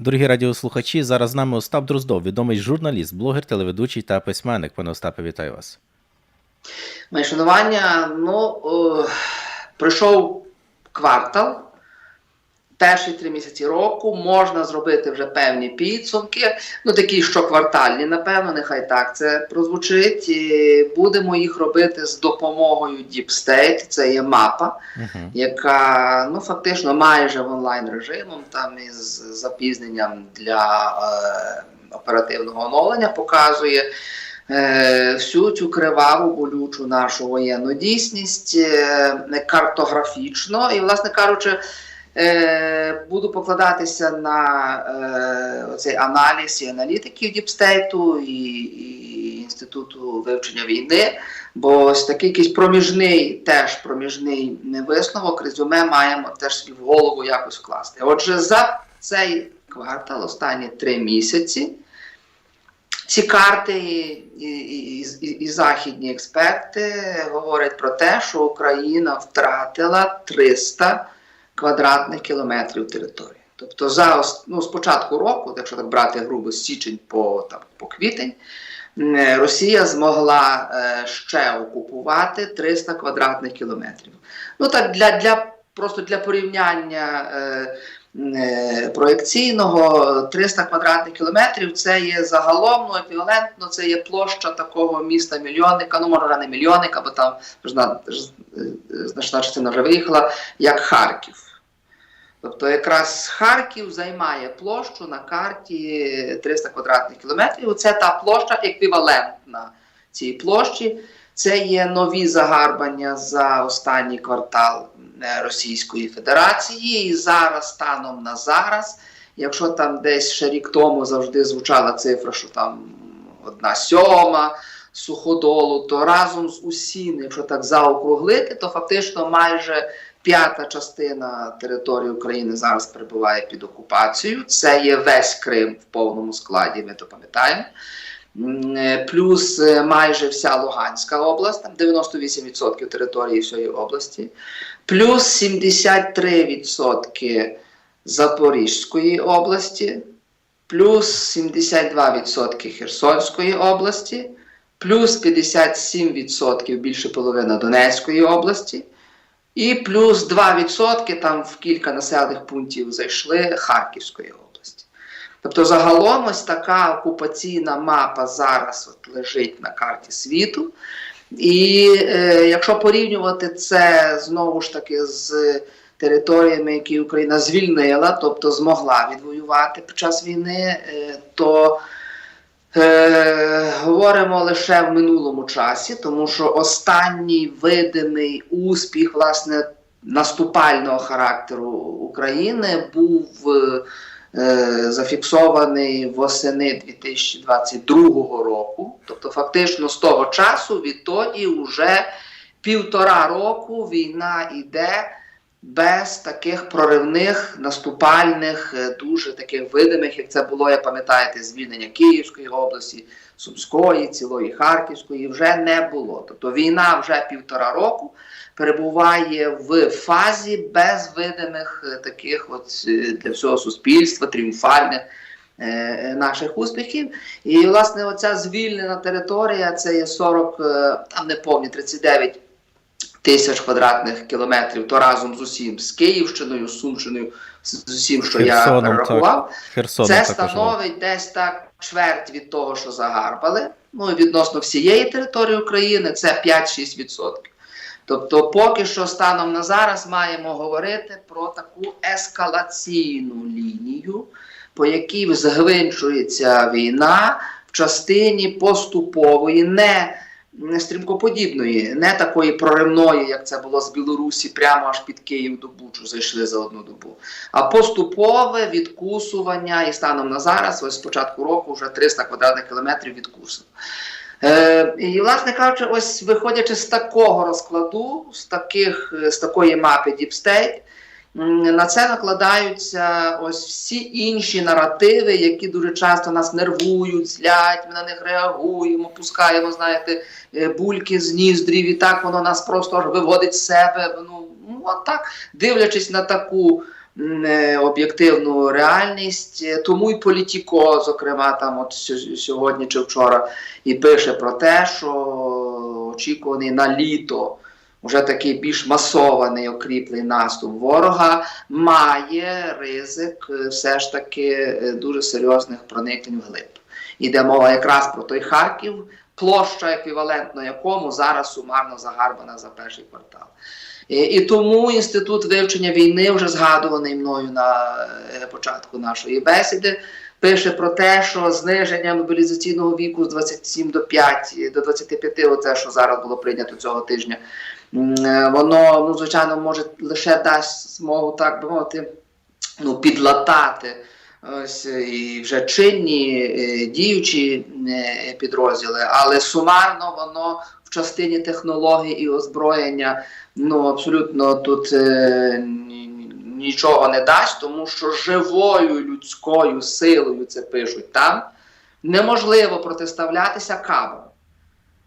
Дорогі радіослухачі, зараз з нами Остап Дроздов, відомий журналіст, блогер, телеведучий та письменник. Пане Остапе, вітаю вас. Моє шанування, ну, о, пройшов квартал, перші три місяці року, можна зробити вже певні підсумки, ну такі щоквартальні, напевно, нехай так це прозвучить. І будемо їх робити з допомогою Deep State, це є мапа, Угу. яка ну, фактично майже в онлайн режимом, там із запізненням для е, оперативного оновлення показує е, всю цю криваву болючу нашу воєнну дійсність е, картографічно. І, власне кажучи, е, буду покладатися на е, цей аналіз і аналітиків Діпстейту і, і Інституту вивчення війни. Бо ось такий якийсь проміжний, теж проміжний висновок резюме маємо теж собі в голову якось вкласти. Отже, за цей квартал, останні три місяці, ці карти і, і, і, і, західні експерти говорять про те, що Україна втратила 300 квадратних кілометрів території. Тобто, за ну, з початку року, якщо так брати грубо з січень по, там, по квітень, Росія змогла е, ще окупувати 300 квадратних кілометрів. Ну так для, для просто для порівняння. Е, е, проекційного 300 квадратних кілометрів це є загалом ну, еквівалентно, це є площа такого міста мільйонника, ну може не мільйонника, бо там е, значна частина вже виїхала, як Харків. Тобто якраз Харків займає площу на карті 300 квадратних кілометрів. Це та площа еквівалентна цій площі. Це є нові загарбання за останній квартал е, Російської Федерації. І зараз, станом на зараз, якщо там десь ще рік тому завжди звучала цифра, що там одна сьома суходолу, то разом з усім, якщо так заокруглити, то фактично майже п'ята частина території України зараз перебуває під окупацією. Це є весь Крим в повному складі, ми то пам'ятаємо. Е, Плюс е, майже вся Луганська область, там 98% території всієї області, плюс 73% Запорізької області, плюс 72% Херсонської області, плюс 57% більше половина Донецької області, і плюс 2% там в кілька населених пунктів зайшли Харківської області. Тобто, загалом ось така окупаційна мапа зараз от лежить на карті світу. І е, якщо порівнювати це знову ж таки з територіями, які Україна звільнила, тобто змогла відвоювати під час війни, е, то е, говоримо лише в минулому часі, тому що останній видимий успіх власне наступального характеру України був. е, зафіксований восени 2022 року. Тобто, фактично з того часу відтоді вже півтора року війна йде без таких проривних наступальних, е, дуже таких видимих, як це було, як пам'ятаєте, звільнення Київської області, Сумської, цілої Харківської, вже не було. Тобто війна вже півтора року перебуває в фазі без видимих е, таких от е, для всього суспільства тріумфальних наших успіхів. І власне оця звільнена територія це є 40, е, там не повні 39 тисяч квадратних кілометрів, то разом з усім з Київщиною, з Сумщиною, з усім, що я Херсоном, перерахував. Херсоном Це становить десь так чверть від того, що загарбали. Ну і відносно всієї території України це 5-6%. Тобто, поки що станом на зараз маємо говорити про таку ескалаційну лінію, по якій згвинчується війна в частині поступової, не стрімкоподібної, не такої проривної, як це було з Білорусі, прямо аж під Київ до Бучу зайшли за одну добу. А поступове відкусування, і станом на зараз, ось з початку року, вже 300 квадратних кілометрів відкусено. Е, і, власне кажучи, ось виходячи з такого розкладу, з, таких, е, з такої мапи м, на це накладаються ось всі інші наративи, які дуже часто нас нервують, злять, ми на них реагуємо, пускаємо, знаєте, е, бульки з ніздрів, і так воно нас просто виводить з себе. Ну, ну от так, дивлячись на таку е, об'єктивну реальність. Тому і політіко, зокрема, там от сьогодні чи вчора, і пише про те, що очікуваний на літо. Вже такий більш масований окріплий наступ ворога має ризик е, все ж таки е, дуже серйозних проникнень вглиб. Іде мова якраз про той Харків, площа еквівалентно якому зараз сумарно загарбана за перший квартал. І, і тому інститут вивчення війни, вже згадуваний мною на е, початку нашої бесіди, пише про те, що зниження мобілізаційного віку з 27 до 5 до 25, оце що зараз було прийнято цього тижня, е, воно ну звичайно може лише дасть змогу, так би мовити, ну підлатати. Ось е, і вже чинні е, діючі е, підрозділи, але сумарно воно в частині технологій і озброєння ну абсолютно тут е, ні- ні- нічого не дасть, тому що живою людською силою це пишуть там неможливо протиставлятися кабам.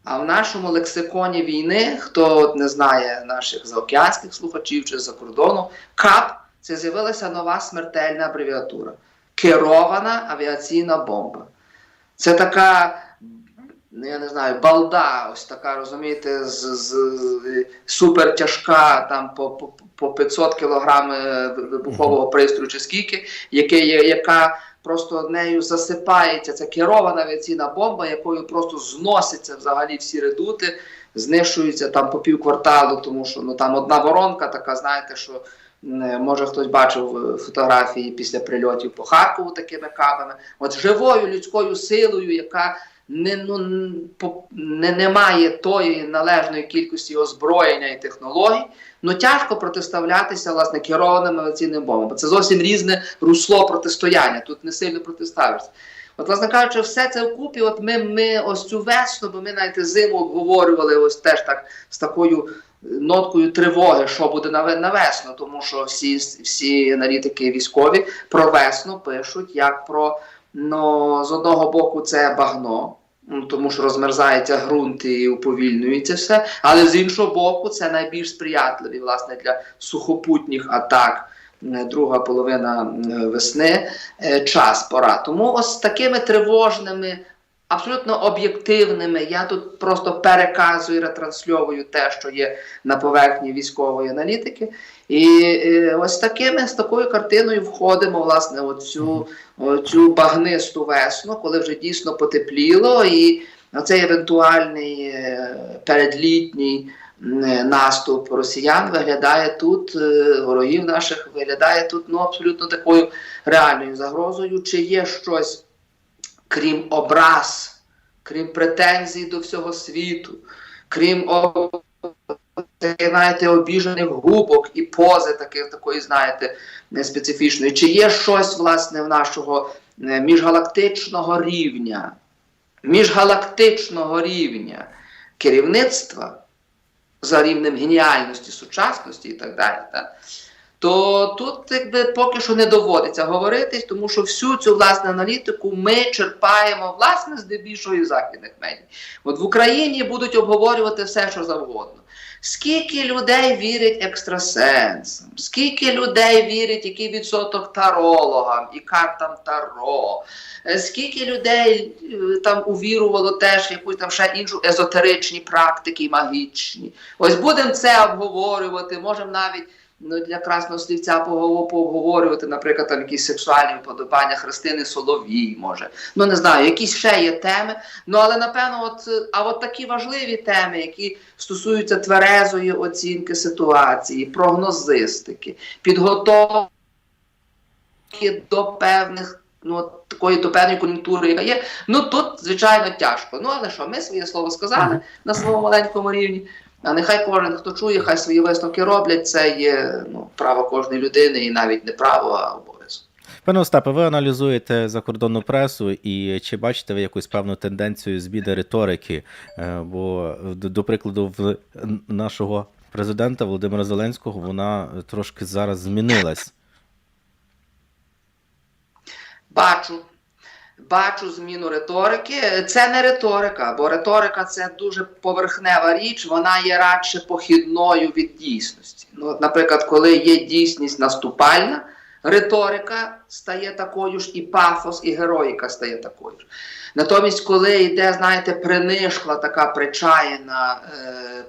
А в нашому лексиконі війни, хто от не знає наших заокеанських слухачів чи за кордону, КАП це з'явилася нова смертельна абревіатура керована авіаційна бомба. Це така, ну, я не знаю, балда, ось така, розумієте, з, з, з супер тяжка, там по, по, по 500 кілограм е, вибухового пристрою чи скільки, яка просто нею засипається. ця керована авіаційна бомба, якою просто зноситься взагалі всі редути, знищуються там по пів кварталу, тому що ну, там одна воронка така, знаєте, що. Може хтось бачив е, фотографії після прильотів по Харкову такими кабами. От живою людською силою, яка не, ну, не, не має тої належної кількості озброєння і технологій, ну тяжко протиставлятися власне керованим авіаційним бомбам. Бо це зовсім різне русло протистояння. Тут не сильно протиставишся. От, власне кажучи, все це вкупі, от ми, ми ось цю весну, бо ми навіть зиму обговорювали ось теж так з такою ноткою тривоги, що буде на, на весну, тому що всі, всі аналітики військові про весну пишуть як про ну, з одного боку це багно, ну, тому що розмерзається ґрунт і уповільнюється все, але з іншого боку, це найбільш сприятливі власне для сухопутніх атак. е, Друга половина е, весни е, час пора. Тому ось такими тривожними абсолютно об'єктивними. Я тут просто переказую, ретрансльовую те, що є на поверхні військової аналітики. І е, ось такими з такою картиною входимо власне у цю, цю багнисту весну, коли вже дійсно потепліло, і цей евентуальний е, передлітній е, наступ росіян виглядає тут, ворогів наших виглядає тут ну, абсолютно такою реальною загрозою. Чи є щось крім образ, крім претензій до всього світу, крім знаєте, обіжених губок і пози таких, такої, знаєте, не специфічної. Чи є щось, власне, в нашого е, міжгалактичного рівня, міжгалактичного рівня керівництва за рівнем геніальності, сучасності і так далі. Так? То тут якби поки що не доводиться говорити, тому що всю цю власне аналітику ми черпаємо власне здебільшого із західних медій. От в Україні будуть обговорювати все, що завгодно. Скільки людей вірять екстрасенсам, скільки людей вірять, який відсоток тарологам і картам Таро, скільки людей е, там увірувало теж якусь там ще іншу езотеричні практики магічні. Ось будемо це обговорювати, можемо навіть ну, для красного слівця пообговорювати, наприклад, там якісь сексуальні вподобання Христини Соловій, може. Ну не знаю, якісь ще є теми. Ну але напевно, от а от такі важливі теми, які стосуються тверезої оцінки ситуації, прогнозистики, підготовки до певних. Ну, такої до певної кон'юнктури, яка є, ну тут, звичайно, тяжко. Ну, але що, ми своє слово сказали на своєму маленькому рівні. А нехай кожен, хто чує, хай свої висновки роблять. Це є ну, право кожної людини, і навіть не право, а обов'язок. Пане Остапе, ви аналізуєте закордонну пресу, і чи бачите ви якусь певну тенденцію зміни риторики? Е, Бо, до прикладу, в нашого президента Володимира Зеленського вона трошки зараз змінилась. Бачу. Бачу зміну риторики. Це не риторика, бо риторика це дуже поверхнева річ, вона є радше похідною від дійсності. Ну, наприклад, коли є дійсність наступальна, риторика стає такою ж, і пафос, і героїка стає такою ж. Натомість, коли йде, знаєте, принишкла така причаяна е,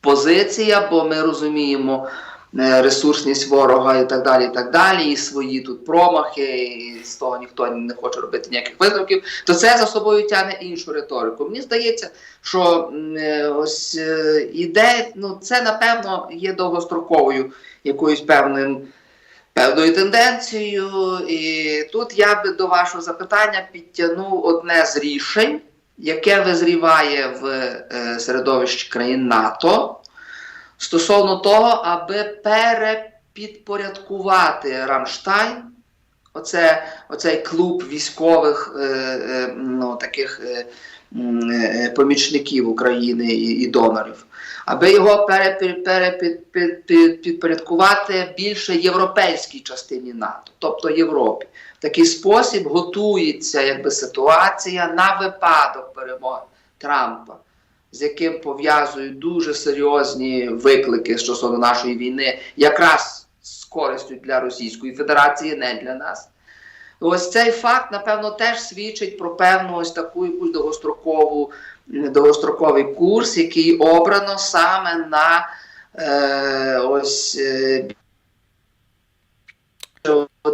позиція, бо ми розуміємо ресурсність ворога і так далі, і так далі, і свої тут промахи, і з того ніхто не хоче робити ніяких висновків, то це за собою тягне іншу риторику. Мені здається, що е, ось е, іде, ну це напевно є довгостроковою якоюсь певним. Певною тенденцією, і тут я би до вашого запитання підтягнув одне з рішень, яке визріває в е, середовищі країн НАТО стосовно того, аби перепідпорядкувати Рамштайн, оце, оцей клуб військових е, е, ну, таких е, помічників України і, і донорів, аби його перепі- перепід- під- під- більше європейській частині НАТО, тобто Європі. В такий спосіб готується якби, ситуація на випадок перемоги Трампа, з яким пов'язують дуже серйозні виклики стосовно нашої війни, якраз з користю для Російської Федерації, не для нас. Ось цей факт, напевно, теж свідчить про певну ось таку якусь довгострокову, довгостроковий курс, який обрано саме на е, ось е,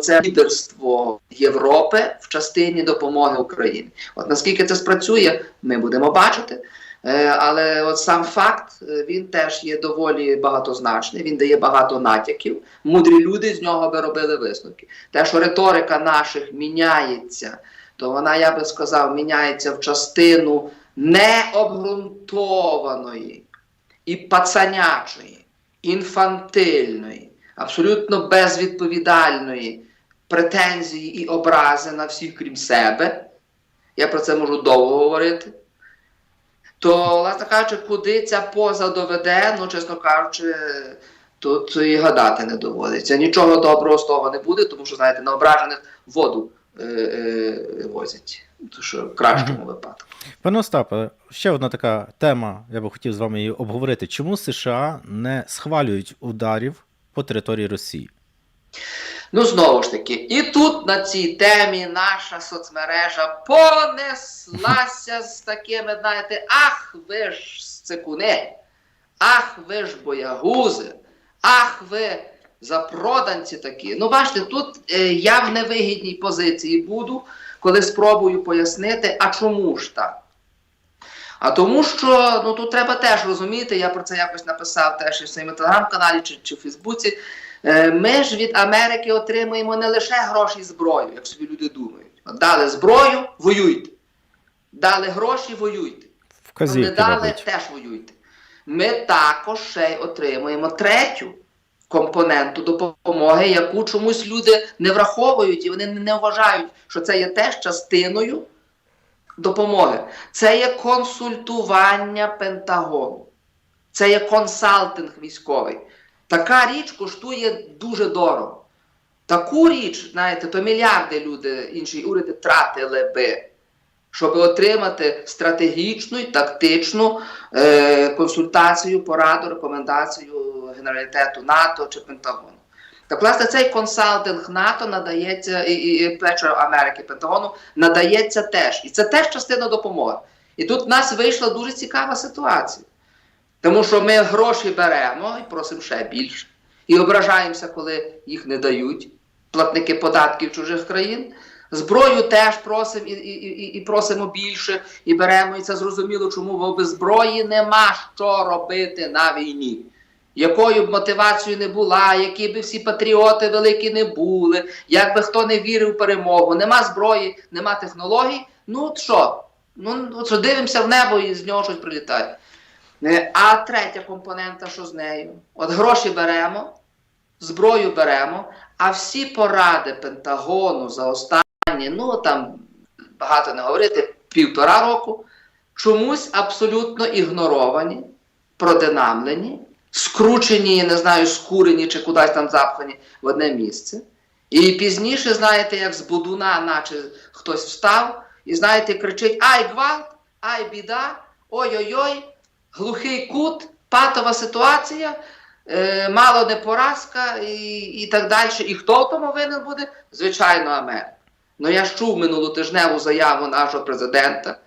це лідерство Європи в частині допомоги Україні. От наскільки це спрацює, ми будемо бачити. Е, Але от сам факт е, він теж є доволі багатозначний. Він дає багато натяків. Мудрі люди з нього би робили висновки. Те, що риторика наших міняється, то вона, я би сказав, міняється в частину необґрунтованої і пацанячої, інфантильної, абсолютно безвідповідальної претензії і образи на всіх, крім себе. Я про це можу довго говорити. То, власне кажучи, куди ця поза доведе, ну, чесно кажучи, тут і гадати не доводиться. Нічого доброго з того не буде, тому що, знаєте, на ображених воду е, е, возять. То що в кращому випадку. Пане Остапе, ще одна така тема, я би хотів з вами її обговорити. Чому США не схвалюють ударів по території Росії? Ну, знову ж таки, і тут на цій темі наша соцмережа понеслася з такими, знаєте, ах, ви ж цикуни, ах, ви ж боягузи, ах, ви запроданці такі. Ну, бачите, тут е, я в невигідній позиції буду, коли спробую пояснити, а чому ж так? А тому що ну тут треба теж розуміти, я про це якось написав теж і в своєму телеграм-каналі чи, чи в Фейсбуці. Е, Ми ж від Америки отримуємо не лише гроші і зброю, як собі люди думають. Дали зброю, воюйте. Дали гроші, воюйте. Не дали, мабуть. теж воюйте. Ми також ще й отримуємо третю компоненту допомоги, яку чомусь люди не враховують і вони не вважають, що це є теж частиною допомоги. Це є консультування Пентагону. Це є консалтинг військовий. Така річ коштує дуже дорого. Таку річ, знаєте, то мільярди люди, інші уряди тратили би, щоб отримати стратегічну і тактичну е, консультацію, пораду, рекомендацію Генералітету НАТО чи Пентагону. Так, власне, цей консалтинг НАТО надається, і, і, плечо Америки Пентагону надається теж. І це теж частина допомоги. І тут в нас вийшла дуже цікава ситуація. Тому що ми гроші беремо і просимо ще більше. І ображаємося, коли їх не дають платники податків чужих країн. Зброю теж просимо і, і, і, і просимо більше, і беремо. І це зрозуміло, чому бо без зброї нема що робити на війні. Якою б мотивацією не була, які б всі патріоти великі не були, як би хто не вірив в перемогу, нема зброї, нема технологій. Ну що? Ну що дивимося в небо і з нього щось прилітає. А третя компонента, що з нею? От гроші беремо, зброю беремо, а всі поради Пентагону за останні, ну там багато не говорити, півтора року, чомусь абсолютно ігноровані, продинамлені, скручені, не знаю, скурені чи кудись там запхані в одне місце. І пізніше, знаєте, як з будуна, наче хтось встав, і знаєте, кричить: Ай, гвалт, ай, біда, ой-ой-ой, глухий кут, патова ситуація. е, мало не поразка і, і так далі. І хто в тому винен буде? Звичайно, Америка. Ну я ж чув минулотижневу заяву нашого президента.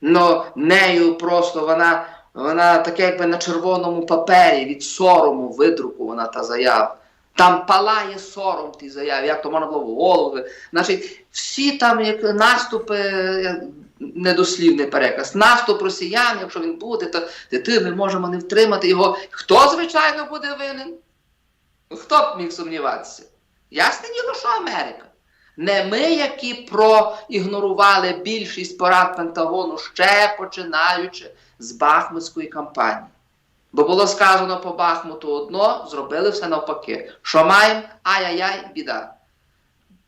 Ну, нею просто вона, вона таке, якби на червоному папері від сорому видрукована та заява. Там палає сором ті заяви, як то можна було в голову. Значить, всі там як наступи, недослівний переказ, наступ росіян, якщо він буде, то ти ми можемо не втримати його. Хто, звичайно, буде винен? Хто б міг сумніватися? Ясне діло, що Америка. Не ми, які проігнорували більшість порад Пентагону, ще починаючи з Бахмутської кампанії. Бо було сказано по Бахмуту одно, зробили все навпаки. Що маємо? Ай-яй-яй, біда.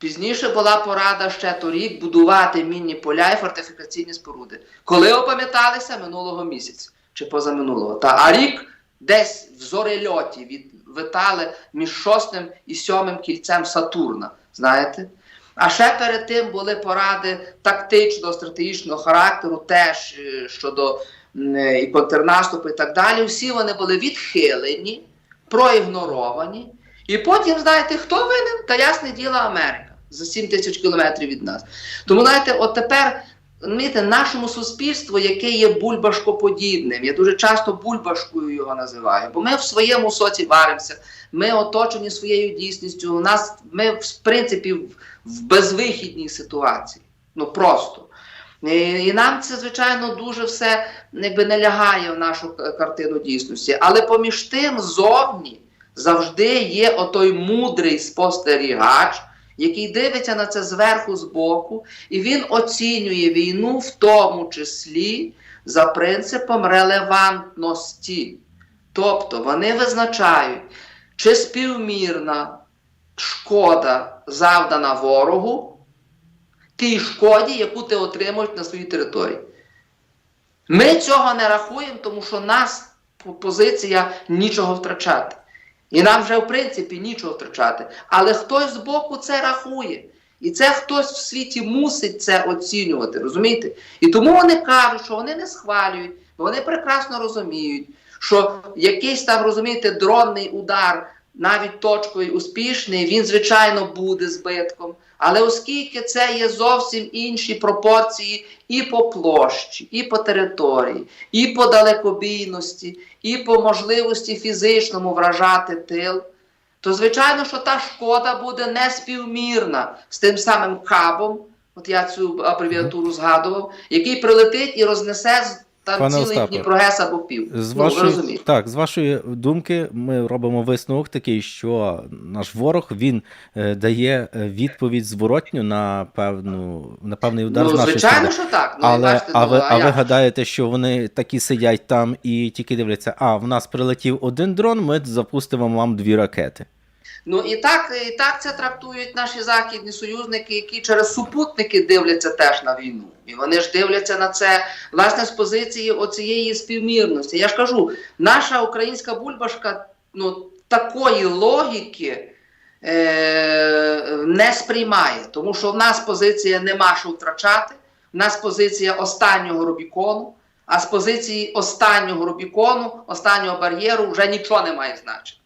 Пізніше була порада ще торік будувати мінні поля і фортифікаційні споруди. Коли опам'яталися минулого місяця чи позаминулого. Та, а рік десь в зорельоті від, витали між шостим і сьомим кільцем Сатурна. Знаєте? А ще перед тим були поради тактичного, стратегічного характеру, теж е, щодо е, і контрнаступу і так далі. Всі вони були відхилені, проігноровані. І потім, знаєте, хто винен? Та ясне діло Америка за 7 тисяч кілометрів від нас. Тому, знаєте, от тепер знаєте, нашому суспільству, яке є бульбашкоподібним, я дуже часто бульбашкою його називаю, бо ми в своєму соці варимося, ми оточені своєю дійсністю. У нас ми, в принципі, в, безвихідній ситуації. Ну просто. І нам це, звичайно, дуже все якби, не лягає в нашу картину дійсності. Але поміж тим, зовні завжди є отой мудрий спостерігач, який дивиться на це зверху збоку, і він оцінює війну в тому числі за принципом релевантності. Тобто вони визначають, чи співмірна шкода завдана ворогу тій шкоді, яку ти отримуєш на своїй території. Ми цього не рахуємо, тому що нас позиція нічого втрачати. І нам вже, в принципі, нічого втрачати. Але хтось з боку це рахує. І це хтось в світі мусить це оцінювати, розумієте? І тому вони кажуть, що вони не схвалюють, бо вони прекрасно розуміють, що якийсь там, розумієте, дронний удар, навіть точкою успішний, він, звичайно, буде збитком. Але оскільки це є зовсім інші пропорції і по площі, і по території, і по далекобійності, і по можливості фізичному вражати тил, то звичайно, що та шкода буде неспівмірна з тим самим кабом, от я цю абревіатуру згадував, який прилетить і рознесе там Пане цілий Остапе, Дніпрогес або пів. З ну, вашої, так, з вашої думки, ми робимо висновок такий, що наш ворог він е, дає е, відповідь зворотню на певну на певний удар з Ну, нашої звичайно, що так. Ну, Але бачите, а ну, ви, а ви гадаєте, що вони такі сидять там і тільки дивляться, а в нас прилетів один дрон, ми запустимо вам дві ракети. Ну і так, і так це трактують наші західні союзники, які через супутники дивляться теж на війну. І вони ж дивляться на це власне з позиції оцієї співмірності. Я ж кажу, наша українська бульбашка ну, такої логіки е- не сприймає, тому що в нас позиція нема що втрачати, в нас позиція останнього Рубікону, а з позиції останнього Рубікону, останнього бар'єру вже нічого не має значення.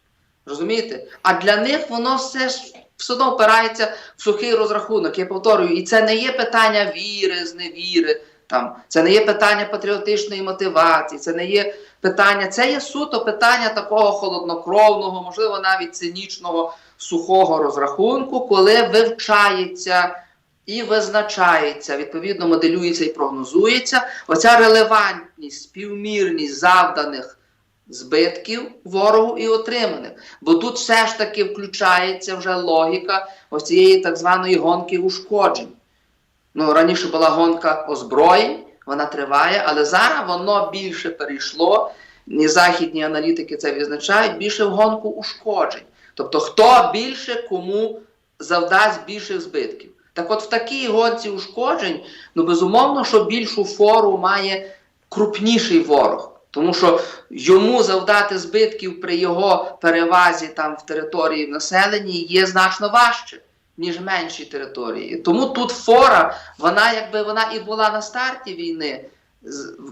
Розумієте? А для них воно все все одно впирається в сухий розрахунок. Я повторюю, і це не є питання віри, зневіри. Там це не є питання патріотичної мотивації, це не є питання, це є суто питання такого холоднокровного, можливо, навіть цинічного сухого розрахунку, коли вивчається і визначається, відповідно моделюється і прогнозується оця релевантність, співмірність завданих збитків ворогу і отриманих. Бо тут все ж таки включається вже логіка ось цієї так званої гонки ушкоджень. Ну, раніше була гонка озброєнь, вона триває, але зараз воно більше перейшло, і західні аналітики це відзначають, більше в гонку ушкоджень. Тобто, хто більше кому завдасть більших збитків. Так от в такій гонці ушкоджень, ну безумовно, що більшу фору має крупніший ворог. Тому що йому завдати збитків при його перевазі там в території в населенні є значно важче, ніж менші території. Тому тут фора, вона якби вона і була на старті війни.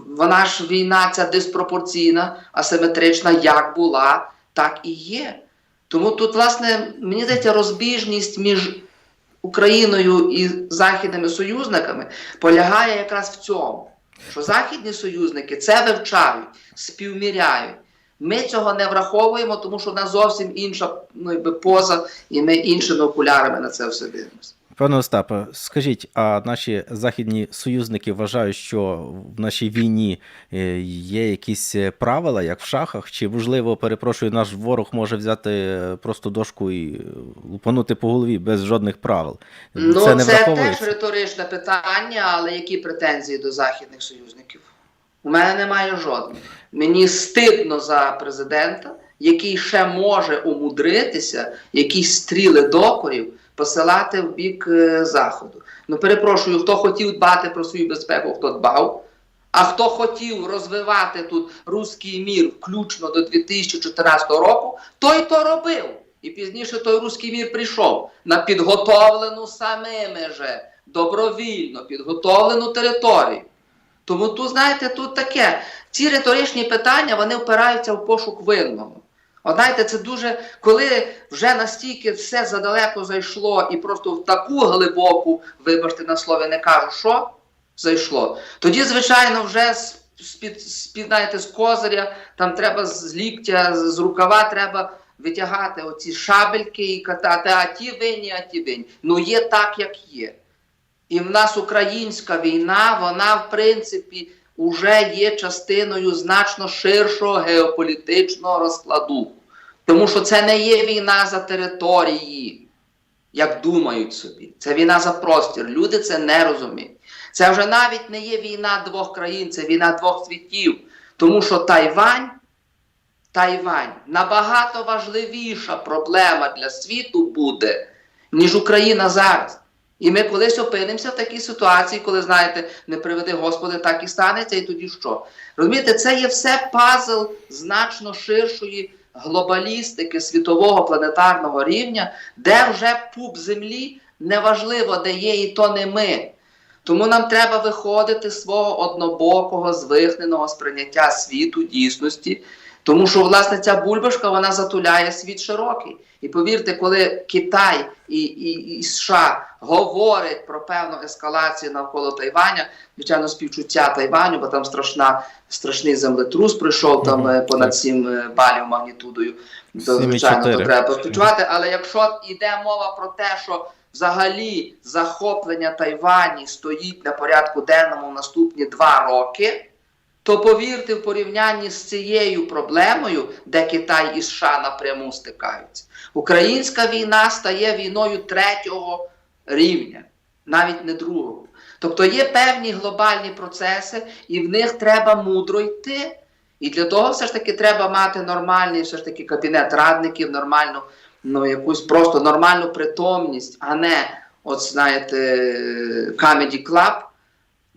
Вона ж війна ця диспропорційна, асиметрична, як була, так і є. Тому тут, власне, мені здається, розбіжність між Україною і західними союзниками полягає якраз в цьому, що західні союзники це вивчають, співміряють. Ми цього не враховуємо, тому що в нас зовсім інша ну, якби, поза, і ми іншими окулярами на це все дивимося. Пане Остапе, скажіть, а наші західні союзники вважають, що в нашій війні е, є якісь е, правила, як в шахах? Чи можливо, перепрошую, наш ворог може взяти е, просто дошку і лупанути по голові без жодних правил? Ну, це не це теж риторичне питання, але які претензії до західних союзників? У мене немає жодних. Мені стидно за президента, який ще може умудритися якісь стріли докорів посилати в бік е, заходу. Ну, перепрошую, хто хотів дбати про свою безпеку, хто дбав. А хто хотів розвивати тут руський мір включно до 2014 року, той то робив. І пізніше той руський мір прийшов на підготовлену самими же добровільно підготовлену територію. Тому тут, знаєте, тут таке. Ці риторичні питання вони впираються в пошук винного. Знаєте, це дуже, коли вже настільки все задалеко зайшло і просто в таку глибоку, вибачте на слові, не кажу, що зайшло. Тоді, звичайно, вже з, з-під, з козиря, там треба з ліктя, з, рукава треба витягати оці шабельки і катати, а ті винні, а ті винні. Ну є так, як є. І в нас українська війна, вона, в принципі, вже є частиною значно ширшого геополітичного розкладу. Тому що це не є війна за території, як думають собі. Це війна за простір. Люди це не розуміють. Це вже навіть не є війна двох країн, це війна двох світів. Тому що Тайвань, Тайвань набагато важливіша проблема для світу буде, ніж Україна зараз. І ми колись опинимося в такій ситуації, коли, знаєте, не приведи Господи, так і станеться, і тоді що? Розумієте, це є все пазл значно ширшої глобалістики світового планетарного рівня, де вже пуп землі неважливо, де є, і то не ми. Тому нам треба виходити з свого однобокого, звихненого сприйняття світу, дійсності. Тому що, власне, ця бульбашка вона затуляє світ широкий. І повірте, коли Китай і, і, і США говорять про певну ескалацію навколо Тайваня, звичайно, співчуття Тайваню, бо там страшна, страшний землетрус пройшов там е, понад так. 7 балів магнітудою. То, звичайно, то треба поспівчувати. Але якщо йде мова про те, що взагалі захоплення Тайвані стоїть на порядку денному в наступні два роки, то повірте, в порівнянні з цією проблемою, де Китай і США напряму стикаються, українська війна стає війною третього рівня, навіть не другого. Тобто є певні глобальні процеси, і в них треба мудро йти. І для того все ж таки треба мати нормальний все ж таки кабінет радників, нормальну, ну якусь просто нормальну притомність, а не, от знаєте, Comedy Club.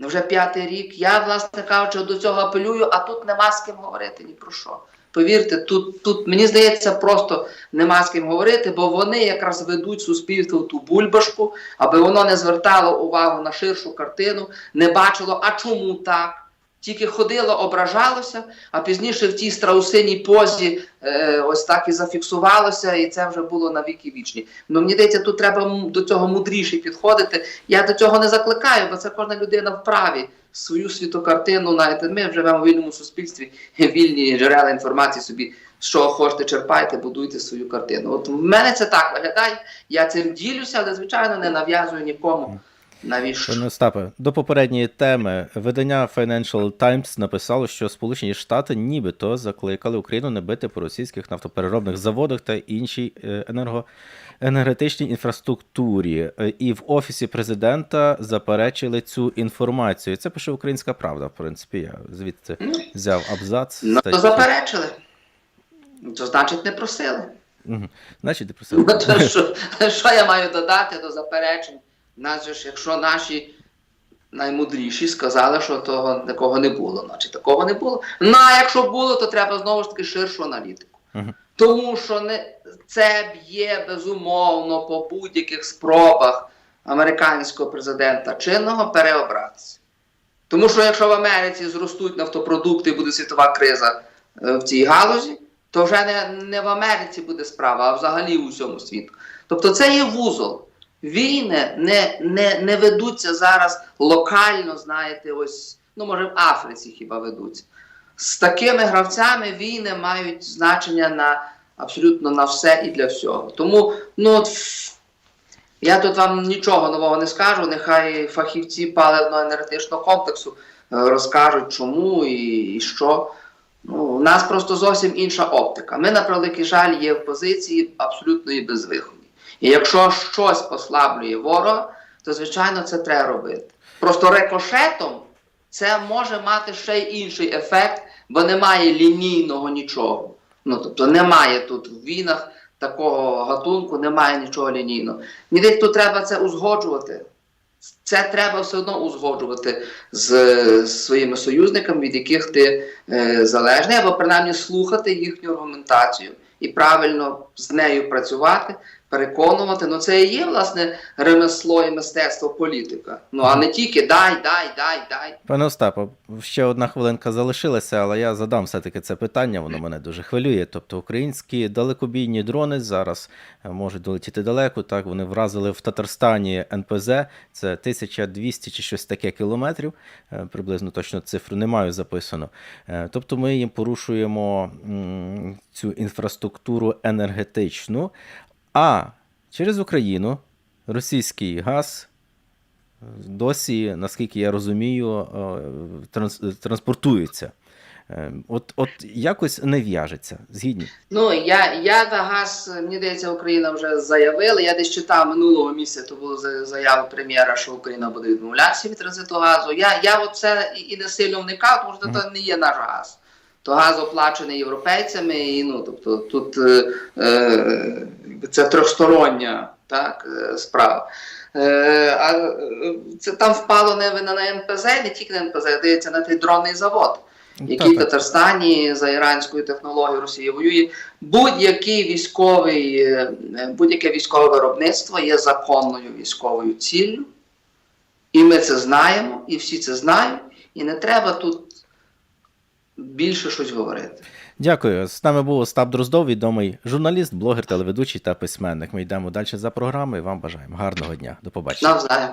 Ну, вже п'ятий рік. Я, власне кажучи, до цього апелюю, а тут нема з ким говорити ні про що. Повірте, тут, тут мені здається, просто нема з ким говорити, бо вони якраз ведуть суспільство в ту бульбашку, аби воно не звертало увагу на ширшу картину, не бачило, а чому так. Тільки ходило, ображалося, а пізніше в тій страусиній позі е, ось так і зафіксувалося, і це вже було на віки вічні. Ну мені здається, тут треба до цього мудріше підходити. Я до цього не закликаю, бо це кожна людина вправі свою світокартину. Знаєте, ми живемо в вільному суспільстві, вільні джерела інформації собі. Що хочете, черпайте, будуйте свою картину. От в мене це так виглядає. Я цим ділюся, але звичайно не нав'язую нікому. Навіщо? Пане Остапе, до попередньої теми видання Financial Times написало, що Сполучені Штати нібито закликали Україну не бити по російських нафтопереробних заводах та іншій е, енерго... енергетичній інфраструктурі. І в офісі президента заперечили цю інформацію. Це пише Українська Правда. В принципі, я звідти взяв абзац. Ну, то заперечили. То значить не просили. Мгм. Значить, ти Ну, то що, що я маю додати до заперечень? Нас же ж, якщо наші наймудріші сказали, що того такого не було, значить такого не було. Ну а якщо було, то треба знову ж таки ширшу аналітику. Мгм. Тому що не, це б'є безумовно по будь-яких спробах американського президента чинного переобратися. Тому що якщо в Америці зростуть нафтопродукти і буде світова криза е, в цій галузі, то вже не, не в Америці буде справа, а взагалі у всьому світу. Тобто це є вузол. Війни не, не, не ведуться зараз локально, знаєте, ось, ну може в Африці хіба ведуться. З такими гравцями війни мають значення на абсолютно на все і для всього. Тому ну, от, я тут вам нічого нового не скажу. Нехай фахівці паливно-енергетичного комплексу е, розкажуть, чому і, і що. Ну, у нас просто зовсім інша оптика. Ми, на превеликий жаль, є в позиції абсолютної безвиході. І якщо щось послаблює ворога, то звичайно це треба робити. Просто рикошетом це може мати ще й інший ефект, бо немає лінійного нічого. Ну тобто немає тут в війнах такого гатунку, немає нічого лінійного. Ніде тут треба це узгоджувати. Це треба все одно узгоджувати з, з своїми союзниками, від яких ти е, залежний, або принаймні слухати їхню аргументацію і правильно з нею працювати, переконувати. Ну це і є власне ремесло і мистецтво політика. Ну а не тільки дай, дай, дай, дай. Пане Остапо, ще одна хвилинка залишилася, але я задам все-таки це питання, воно мене дуже хвилює. Тобто українські далекобійні дрони зараз е, можуть долетіти далеко. Так, вони вразили в Татарстані НПЗ, це 1200 чи щось таке кілометрів, е, приблизно точно цифру не маю записано. Е, Тобто ми їм порушуємо цю інфраструктуру енергетичну, а через Україну російський газ досі, наскільки я розумію, е, транс, транспортується. Е, От, от якось не в'яжеться, згідні. Ну я, я за газ, мені здається, Україна вже заявила. Я десь читав минулого місяця, то було за- заява прем'єра, що Україна буде відмовлятися від транзиту газу. Я, я от це і- не сильно вникав, тому що це не є наш газ. То газ оплачений європейцями, і ну тобто тут е, е, це трьохстороння так, е, справа. Е, а е, це там впало не на, на НПЗ, не тільки на НПЗ, здається, на той дронний завод який в Татарстані за іранською технологією Росія воює. Будь-який військовий, будь-яке військове виробництво є законною військовою ціллю, і ми це знаємо, і всі це знають, і не треба тут більше щось говорити. Дякую. З нами був Остап Дроздов, відомий журналіст, блогер, телеведучий та письменник. Ми йдемо далі за програмою. Вам бажаємо гарного дня. До побачення. Навзаєм.